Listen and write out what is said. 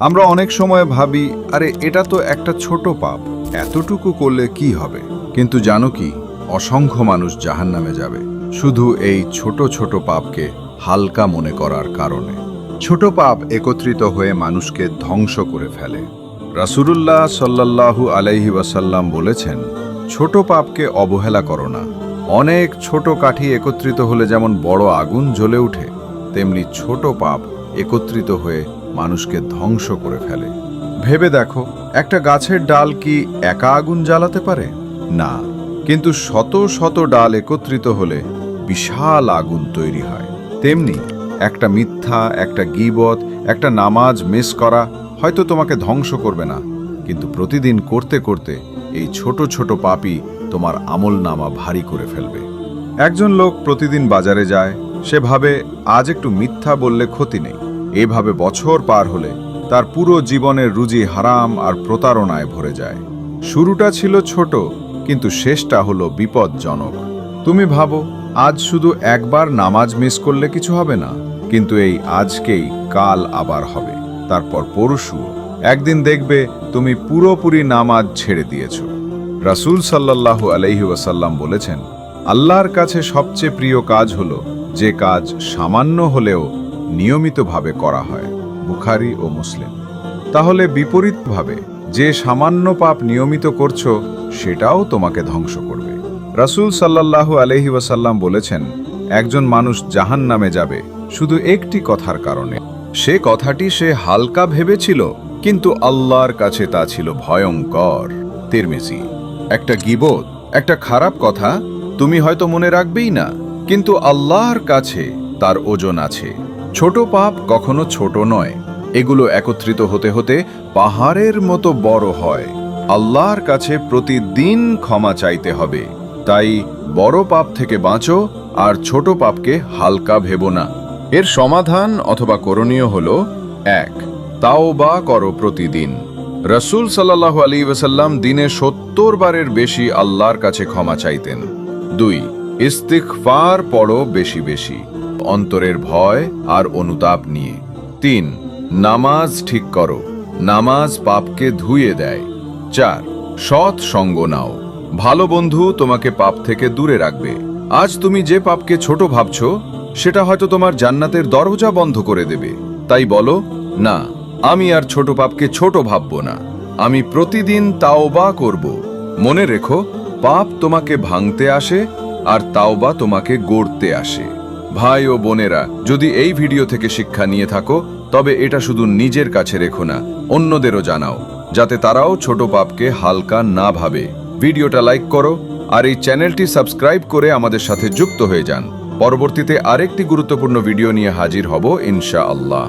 আমরা অনেক সময় ভাবি, আরে, এটা তো একটা ছোট পাপ, এতটুকু করলে কি হবে? কিন্তু জানো কি, অসংখ্য মানুষ জাহান্নামে যাবে, শুধু এই ছোট ছোট পাপকে হালকা মনে করার কারণে। ছোট পাপ একত্রিত হয়ে মানুষকে ধ্বংস করে ফেলে। রাসুরুল্লাহ সাল্লাল্লাহু আলাইহি ওয়াসাল্লাম বলেছেন, ছোট পাপকে অবহেলা করো না। অনেক ছোট কাঠি একত্রিত হলে যেমন বড় আগুন জ্বলে ওঠে তেমনি ছোট পাপ একত্রিত হয়ে মানুষকে ধ্বংস করে ফেলে। ভেবে দেখো, একটা গাছের ডাল কি একা আগুন জ্বালাতে পারে? না, কিন্তু শত শত ডাল একত্রিত হলে বিশাল আগুন তৈরি হয়। তেমনি একটা মিথ্যা, একটা গিবত, একটা নামাজ মিস করা হয়তো তোমাকে ধ্বংস করবে না, কিন্তু প্রতিদিন করতে করতে এই ছোট ছোট পাপই তোমার আমল নামা ভারী করে ফেলবে। একজন লোক প্রতিদিন বাজারে যায়, সে ভাবে, আজ একটু মিথ্যা বললে ক্ষতি নেই। এভাবে বছর পার হলে তার পুরো জীবনের রুজি হারাম আর প্রতারণায় ভরে যায়। শুরুটা ছিল ছোট, কিন্তু শেষটা হলো বিপজ্জনক। তুমি ভাবো, আজ শুধু একবার নামাজ মিস করলে কিছু হবে না, কিন্তু এই আজকেই কাল আবার হবে। তারপর পরশু একদিন দেখবে তুমি পুরোপুরি নামাজ ছেড়ে দিয়েছ। রাসূল সাল্লাল্লাহু আলাইহি ওয়াসাল্লাম বলেছেন, আল্লাহর কাছে সবচেয়ে প্রিয় কাজ হলো যে কাজ সামান্য হলেও নিয়মিতভাবে করা হয়, বুখারি ও মুসলিম। তাহলে বিপরীতভাবে যে সামান্য পাপ নিয়মিত করছ, সেটাও তোমাকে ধ্বংস করবে। রাসূল সাল্লাল্লাহু আলহি ওয়াসাল্লাম বলেছেন, একজন মানুষ জাহান নামে যাবে শুধু একটি কথার কারণে। সে কথাটি সে হালকা ভেবেছিল, কিন্তু আল্লাহর কাছে তা ছিল ভয়ঙ্কর। তিরমিজি, একটা গিবত, একটা খারাপ কথা, তুমি হয়তো মনে রাখবেই না, কিন্তু আল্লাহর কাছে তার ওজন আছে। ছোট পাপ কখনো ছোট নয়। এগুলো একত্রিত হতে হতে পাহাড়ের মতো বড় হয়। আল্লাহর কাছে প্রতিদিন ক্ষমা চাইতে হবে। তাই বড় পাপ থেকে বাঁচো আর ছোট পাপকে হালকা ভেব না। এর সমাধান অথবা করণীয় হল, এক তাও বা করো প্রতিদিন। রসুল সাল্লাহ আলী ওসাল্লাম দিনে সত্তর বারের বেশি আল্লাহর কাছে ক্ষমা চাইতেন। দুই ইস্তিকফার পড়ো বেশি বেশি। অন্তরের ভয় আর অনুতাপ নিয়ে। তিন, নামাজ ঠিক করো। নামাজ পাপকে ধুয়ে দেয়। চার, সৎ সঙ্গ নাও। ভালো বন্ধু তোমাকে পাপ থেকে দূরে রাখবে। আজ তুমি যে পাপকে ছোট ভাবছ, সেটা হয়তো তোমার জান্নাতের দরজা বন্ধ করে দেবে। তাই বলো, না, আমি আর ছোট পাপকে ছোট ভাববো না। আমি প্রতিদিন তাওবা করব। মনে রেখো, পাপ তোমাকে ভাঙতে আসে আর তাওবা তোমাকে গড়তে আসে। ভাই ও বোনেরা, যদি এই ভিডিও থেকে শিক্ষা নিয়ে থাকো, তবে এটা শুধু নিজের কাছে রেখো না, অন্যদেরও জানাও, যাতে তারাও ছোট পাপকে হালকা না ভাবে। ভিডিওটা লাইক করো, আর এই চ্যানেলটি সাবস্ক্রাইব করে আমাদের সাথে যুক্ত হয়ে যান। পরবর্তীতে আরেকটি গুরুত্বপূর্ণ ভিডিও নিয়ে হাজির হব ইনশা আল্লাহ